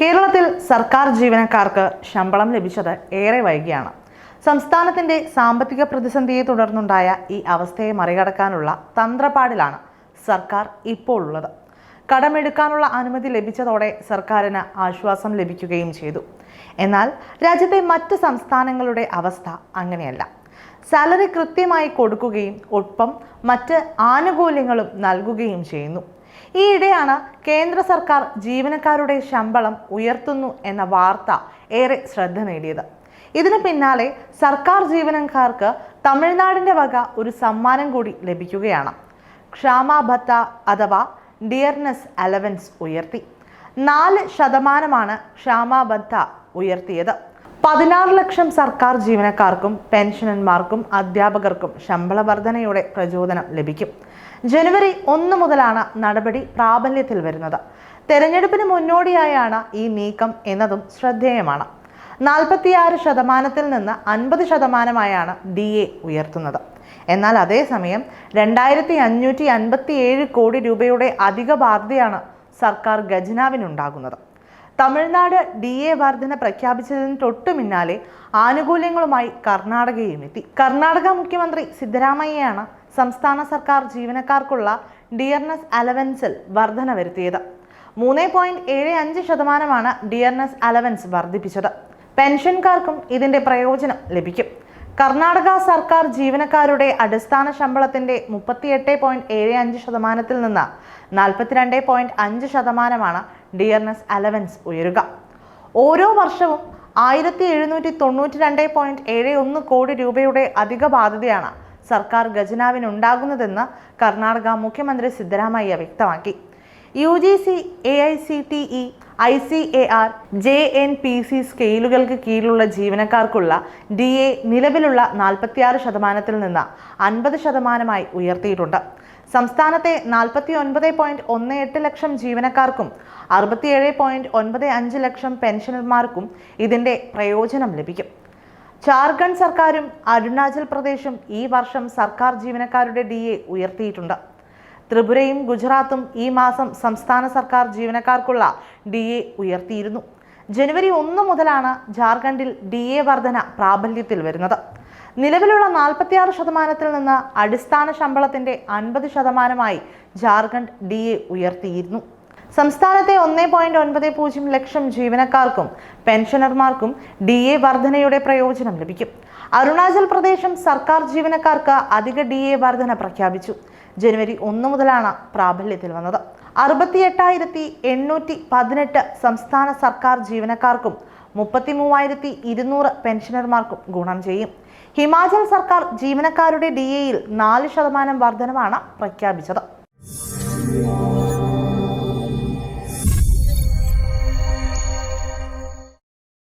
കേരളത്തിൽ സർക്കാർ ജീവനക്കാർക്ക് ശമ്പളം ലഭിച്ചത് ഏറെ വൈകിയാണ്. സംസ്ഥാനത്തിന്റെ സാമ്പത്തിക പ്രതിസന്ധിയെ തുടർന്നുണ്ടായ ഈ അവസ്ഥയെ മറികടക്കാനുള്ള തന്ത്രപ്പാടിലാണ് സർക്കാർ ഇപ്പോൾ ഉള്ളത് കടമെടുക്കാനുള്ള അനുമതി ലഭിച്ചതോടെ സർക്കാരിന് ആശ്വാസം ലഭിക്കുകയും ചെയ്തു. എന്നാൽ രാജ്യത്തെ മറ്റ് സംസ്ഥാനങ്ങളുടെ അവസ്ഥ അങ്ങനെയല്ല. സാലറി കൃത്യമായി കൊടുക്കുകയും ഒപ്പം മറ്റ് ആനുകൂല്യങ്ങളും നൽകുകയും ചെയ്യുന്നു. ഈയിടെയാണ് കേന്ദ്ര സർക്കാർ ജീവനക്കാരുടെ ശമ്പളം ഉയർത്തുന്നു എന്ന വാർത്ത ഏറെ ശ്രദ്ധ നേടിയത്. ഇതിന് പിന്നാലെ സർക്കാർ ജീവനക്കാർക്ക് തമിഴ്നാടിന്റെ വക ഒരു സമ്മാനം കൂടി ലഭിക്കുകയാണ്. ക്ഷാമാഭത്ത അഥവാ ഡിയർനെസ് അലവൻസ് ഉയർത്തി. നാല് ശതമാനമാണ് ക്ഷാമാബദ്ധ ഉയർത്തിയത്. പതിനാറ് ലക്ഷം സർക്കാർ ജീവനക്കാർക്കും പെൻഷനന്മാർക്കും അധ്യാപകർക്കും ശമ്പള വർധനയുടെ പ്രചോദനം ലഭിക്കും. ജനുവരി ഒന്ന് മുതലാണ് നടപടി പ്രാബല്യത്തിൽ വരുന്നത്. തെരഞ്ഞെടുപ്പിന് മുന്നോടിയായാണ് ഈ നീക്കം എന്നതും ശ്രദ്ധേയമാണ്. നാൽപ്പത്തിയാറ് ശതമാനത്തിൽ നിന്ന് അൻപത് ശതമാനമായാണ് ഡി എ ഉയർത്തുന്നത്. എന്നാൽ അതേസമയം രണ്ടായിരത്തി അഞ്ഞൂറ്റി അൻപത്തി ഏഴ് കോടി രൂപയുടെ അധിക ബാധ്യതയാണ് സർക്കാർ ഖജനാവിനുണ്ടാകുന്നത്. തമിഴ്നാട് ഡി എ വർധന പ്രഖ്യാപിച്ചതിന് തൊട്ടു പിന്നാലെ ആനുകൂല്യങ്ങളുമായി കർണാടകയും എത്തി. കർണാടക മുഖ്യമന്ത്രി സിദ്ധരാമയ്യയാണ് സംസ്ഥാന സർക്കാർ ജീവനക്കാർക്കുള്ള ഡിയർനെസ് അലവൻസിൽ വർധന വരുത്തിയത്. മൂന്ന് പോയിന്റ് ഏഴ് അഞ്ച് ശതമാനമാണ് ഡിയർനെസ് അലവൻസ് വർദ്ധിപ്പിച്ചത്. പെൻഷൻകാർക്കും ഇതിന്റെ പ്രയോജനം ലഭിക്കും. കർണാടക സർക്കാർ ജീവനക്കാരുടെ അടിസ്ഥാന ശമ്പളത്തിന്റെ മുപ്പത്തിയെട്ട് പോയിന്റ് ഏഴ് അഞ്ച് ശതമാനത്തിൽ നിന്ന് നാൽപ്പത്തിരണ്ട് പോയിന്റ് അഞ്ച് ശതമാനമാണ് ഡിയർനെസ് അലവൻസ് ഉയരുക. ഓരോ വർഷവും ആയിരത്തി എഴുന്നൂറ്റി തൊണ്ണൂറ്റി രണ്ട് പോയിന്റ് ഏഴ് ഒന്ന് കോടി രൂപയുടെ അധിക ബാധ്യതയാണ് സർക്കാർ ഖജനാവിനുണ്ടാകുന്നതെന്ന് കർണാടക മുഖ്യമന്ത്രി സിദ്ധരാമയ്യ വ്യക്തമാക്കി. U G C A I C T E I C A R J N P C സ്കെയിലുകൾക്ക് കീഴിലുള്ള ജീവനക്കാർക്കുള്ള ഡി എ നിലവിലുള്ള നാൽപ്പത്തിയാറ് ശതമാനത്തിൽ നിന്ന് അൻപത് ശതമാനമായി ഉയർത്തിയിട്ടുണ്ട്. സംസ്ഥാനത്തെ നാൽപ്പത്തി ഒൻപത് പോയിന്റ് ഒന്ന് എട്ട് ലക്ഷം ജീവനക്കാർക്കും അറുപത്തിയേഴ് പോയിന്റ് ഒൻപത് അഞ്ച് ലക്ഷം പെൻഷനർമാർക്കും ഇതിന്റെ പ്രയോജനം ലഭിക്കും. ജാർഖണ്ഡ് സർക്കാരും അരുണാചൽ പ്രദേശും ഈ വർഷം സർക്കാർ ജീവനക്കാരുടെ ഡി എ ഉയർത്തിയിട്ടുണ്ട്. ത്രിപുരയും ഗുജറാത്തും ഈ മാസം സംസ്ഥാന സർക്കാർ ജീവനക്കാർക്കുള്ള ഡി എ ഉയർത്തിയിരുന്നു. ജനുവരി ഒന്ന് മുതലാണ് ജാർഖണ്ഡിൽ ഡി എ വർധന പ്രാബല്യത്തിൽ വരുന്നത്. നിലവിലുള്ള നാൽപ്പത്തിയാറ് ശതമാനത്തിൽ നിന്ന് അടിസ്ഥാന ശമ്പളത്തിന്റെ അൻപത് ശതമാനമായി ജാർഖണ്ഡ് ഡി എ ഉയർത്തിയിരുന്നു. സംസ്ഥാനത്തെ ഒന്നേ പോയിന്റ് ഒൻപത് പൂജ്യം ലക്ഷം ജീവനക്കാർക്കും പെൻഷനർമാർക്കും ഡി എ വർധനയുടെ പ്രയോജനം ലഭിക്കും. അരുണാചൽ പ്രദേശും സർക്കാർ ജീവനക്കാർക്ക് അധിക ഡി എ വർധന പ്രഖ്യാപിച്ചു. ജനുവരി ഒന്ന് മുതലാണ് പ്രാബല്യത്തിൽ വന്നത്. അറുപത്തി എട്ടായിരത്തി എണ്ണൂറ്റി പതിനെട്ട് സംസ്ഥാന സർക്കാർ ജീവനക്കാർക്കും മുപ്പത്തി മൂവായിരത്തി ഇരുന്നൂറ് പെൻഷനർമാർക്കും ഗുണം ചെയ്യും. ഹിമാചൽ സർക്കാർ ജീവനക്കാരുടെ ഡി എയിൽ നാല് ശതമാനം വർധനമാണ് പ്രഖ്യാപിച്ചത്.